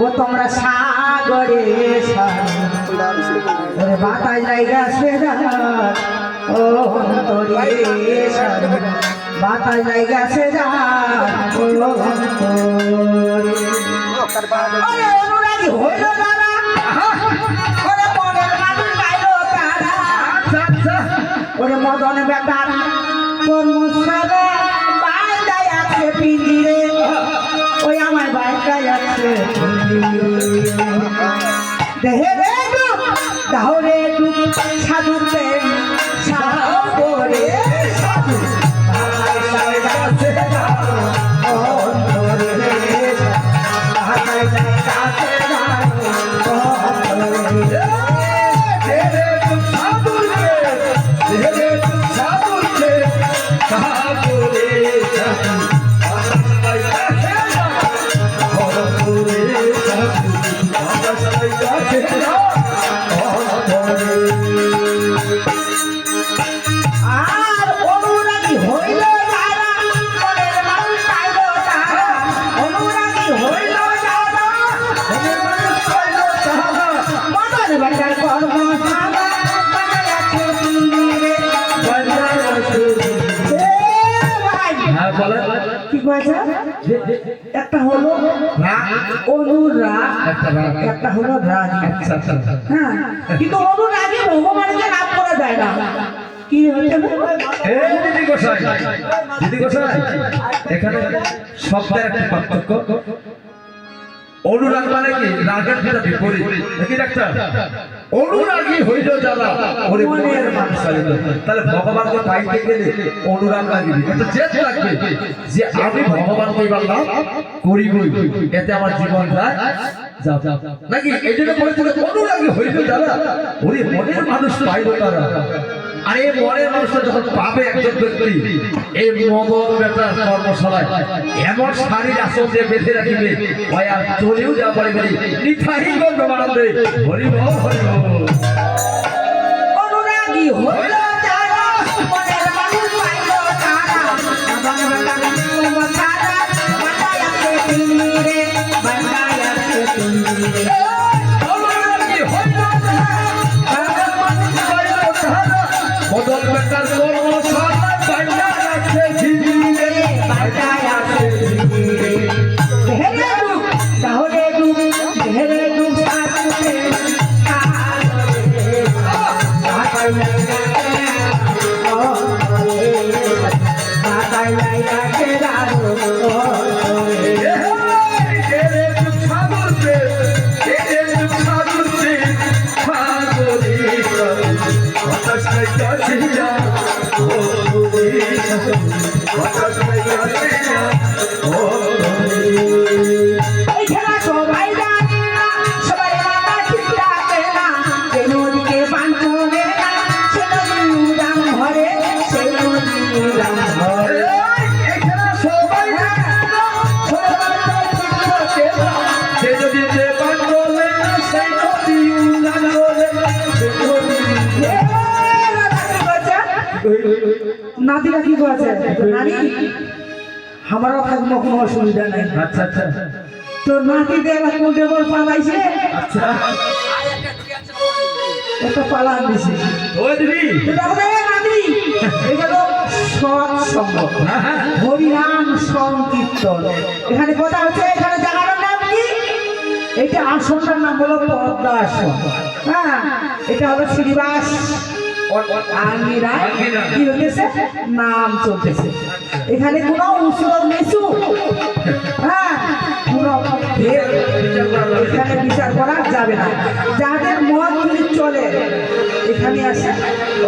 ও তোমরা সাগরে বাতাস জায়গা সেরা ও বাতাস জায়গা সেরা ও অন্তরে। ওরে তারা। ওরে তারা মদন বেটার কর্মসারা বাইদায় আছে দেহে রে সাধু কি কয়েছে একটা হলো অনুরাগ একটা হলো রাগ আচ্ছা আচ্ছা হ্যাঁ কিন্তু অনুরাগে ভগবানকে রাগ করা যায় না। কি এখানে শব্দের একটা পার্থক্য। অনুরাগ মানে কি? রাগের বিপরীত। অনুরাগী হইল যারা ওরে তাহলে ভগবানকে পাইতে গেলে? অনুরাগ এটা জেদ লাগবে যে আমি লাভ করিবই। এতে আমার জীবন যায় নাকি এই জন্য বলেছিল অনুরাগী হইল যারা ওরে মনের মানুষ পাইল তারা আর এই মনের মানুষটা যখন পাবে একজন ব্যক্তি, এই মদন বেটার কর্মশালায়, এমন শাড়ির আসন যে বেঁধে রাখিবে, ওই আর চলেও যা পারে বলি নিথাই গল্প বানাতে হরি বল। অনুরাগী হইল মদন বেটার কর্মশালায় বাইরে আছে ঝিঝিরে, বান্দায় আছে পিঞ্জিরে দেহরে ডুব তাহলে ডুব দেহরে ডুব সাথে মাতায় এই নাতিরা কি করছে? নানি? আমারও থাকব কোনো অসুবিধা নাই। আচ্ছা আচ্ছা। তো নাতি দেবা কোন দেবর পালাইছে? আচ্ছা। একটা পালান দিছে ও দিদি। তারপরে নাতি। এগুলো সৎসঙ্গ হ্যাঁ হ্যাঁ। হরিনাম সংকীর্তন। এখানে কথা হচ্ছে এখানে জায়গাটার নাম কি? এটা আসনটার নাম হলো পদ্মা আসন হ্যাঁ এটা হলো শ্রীবাস আঙ্গিরা। কি হতেছে নাম চলতেছে। এখানে কোনো উৎসব নিচু হ্যাঁ কোনো এখানে বিচার করা যাবে না। যাদের মত যদি চলে এখানে আসে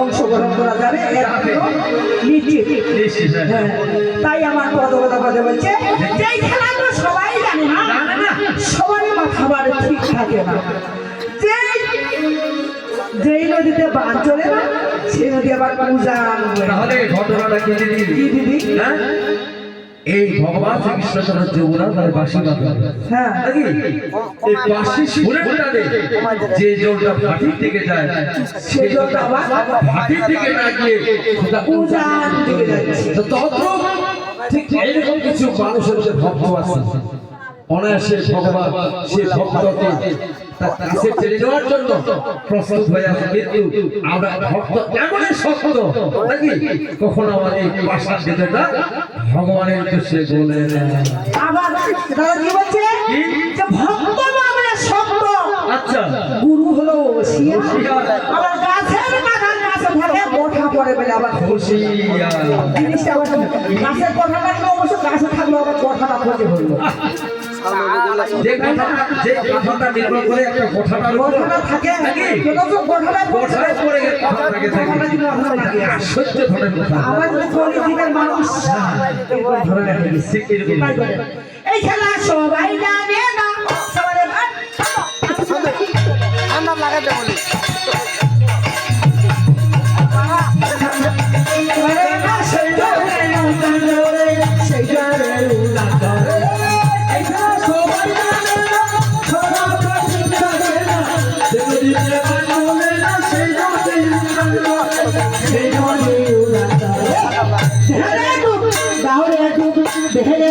অংশগ্রহণ করা যাবে নিশ্চিত। হ্যাঁ। হ্যাঁ, তাই আমার পদকতা কথা বলছে যে এই খেলা তো সবাই জানে না সবারই মাথা ঠিক থাকে না। যেই যেই নদীতে বান চলে না সেই নদী আবার পূজা তাহলে ঘটনাটা কি দিদি? কি দিদি? হ্যাঁ? এই ভগবান শ্রীকৃষ্ণচন্দ্র যমুনা তার বাসি হ্যাঁ। এই বাসি যে জলটা ভাটির দিকে যায় সেই জলটা আবার ভাটির দিকে না গিয়ে দিকে যাচ্ছে। তো ঠিক এইরকম কিছু মানুষের যে ভক্ত আছে অনায়াসে ভগবান সে ভক্তকে কাছে টেনে নেওয়ার জন্য প্রস্তুত হয়ে আছে কিন্তু আমরা ভক্ত এমনই শক্ত নাকি কখনো আমাদের পাশার দিতেটা ভগবানের উদ্দেশ্যে বলে কি বলছে? ভক্ত আমরা শব্দ আচ্ছা। গুরু হলো। আবার গাছের মাথার গাছে থাকে মোটা পড়ে বলে আবার। জিনিসটা আবার গাছের কথা থাকলে অবশ্য গাছে থাকলে আবার কথাটা ক্ষতি হলো। যে কথাটা যে কথাটা নির্ভর করে একটা কথাটার কথাটা থাকে নাকি? কথাটা কথার উপরে কথা থাকে থাকে কথাটা কিন্তু আপনার লাগে সহ্য ধরে কথা। আবার যদি মানুষ। এই খেলা সবাই জানে না সবাই লাগাতে ধরে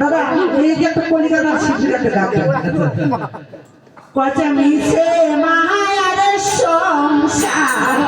দাদা এই যে একটা কলিকাতা শিল্পীর একটা সংসার